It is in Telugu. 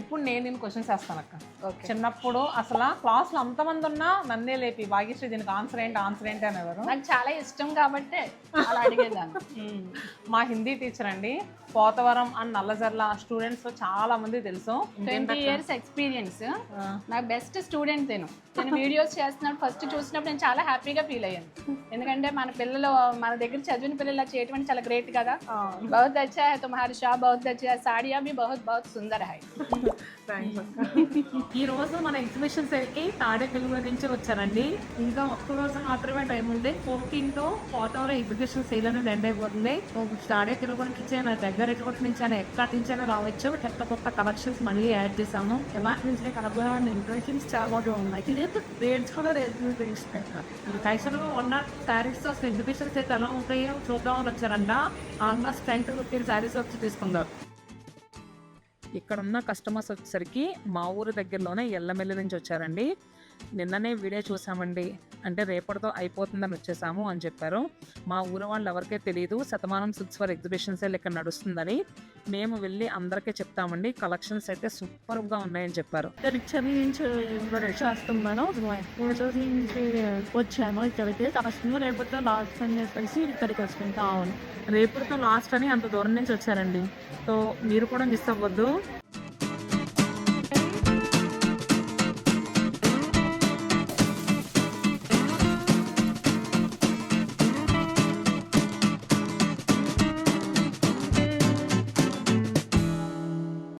ఇప్పుడు నేను నేను క్వశ్చన్స్ వేస్తాను అక్క. చిన్నప్పుడు అసలు క్లాస్లో అంతమంది ఉన్నా నన్నే లేపి భాగ్యశ్రీ దీనికి ఆన్సర్ ఏంటి ఆన్సర్ ఏంటి అనేవారు. నాకు చాలా ఇష్టం కాబట్టి అడిగేదాన్ని. మా హిందీ టీచర్ అండి. పోతవరం అండ్ నల్లజర్ల స్టూడెంట్స్ చాలా మంది తెలుసు. ట్వంటీ ఇయర్స్ ఎక్స్పీరియన్స్ నా బెస్ట్ స్టూడెంట్ నేను. నేను వీడియోస్ చేస్తున్నాడు ఫస్ట్ చూసినప్పుడు నేను చాలా హ్యాపీగా ఫీల్ అయ్యాను. ఎందుకంటే మన పిల్లలు మన దగ్గర చదివిన పిల్లలు చేయటం చాలా గ్రేట్ కదా. బహుత్ అచ్చా హై తుమ్హారి షా బహుత్ అచ్చా సాడియా మీ బహుత్ బహుత్ సుందర్ హై. ఈ రోజు మన ఎగ్జిబిషన్ సేల్కి తాడేపల్లి నుంచి వచ్చారండి ఇంకా ఒక్క రోజు మాత్రమే టైం ఉంది. ఫోర్టీన్తో ఫోర్త్ అవర్ ఎగ్జిబిషన్ సేల్ అనేది ఎండ్ అయిపోతుంది. తాడేపల్లి నుంచి నా దగ్గర ఎటువంటి నుంచి అయినా ఎక్కడ నుంచి అయినా రావచ్చు. కొత్త కొత్త కలెక్షన్స్ మళ్ళీ యాడ్ చేసాము ఎలా నుంచి కలబోయే ఇంప్రెషన్స్ చాలా ఉన్నాయి. రేట్స్ కూడా రేట్స్ ఉన్న శారీస్ అసలు ఎగ్జిబిషన్స్ అయితే ఎలా ఉంటాయో చూద్దామని వచ్చారంట. Almost ten to fifteen sarees వచ్చి తీసుకుందాం. ఇక్కడ ఉన్న కస్టమర్స్ వచ్చేసరికి మా ఊరు దగ్గరలోనే ఎల్లమెల్లి నుంచి వచ్చారండి. నిన్ననే వీడియో చూసామండి. అంటే రేపటితో అయిపోతుందని వచ్చేసాము అని చెప్పారు. మా ఊరు వాళ్ళు ఎవరికే తెలియదు Shatamanam six for exhibition sale ఇక్కడ నడుస్తుందని మేము వెళ్ళి అందరికీ చెప్తామండి. కలెక్షన్స్ అయితే సూపర్గా ఉన్నాయని చెప్పారు. రిక్షర్ నుంచి చేస్తున్నాను. వచ్చాము ఇక్కడికి కష్టం రేపటితో లాస్ట్ అని చెప్పేసి ఇక్కడికి వస్తుంటా రేపటితో లాస్ట్ అని అంత దూరం నుంచి వచ్చారండి. సో మీరు కూడా మిస్ అవ్వద్దు.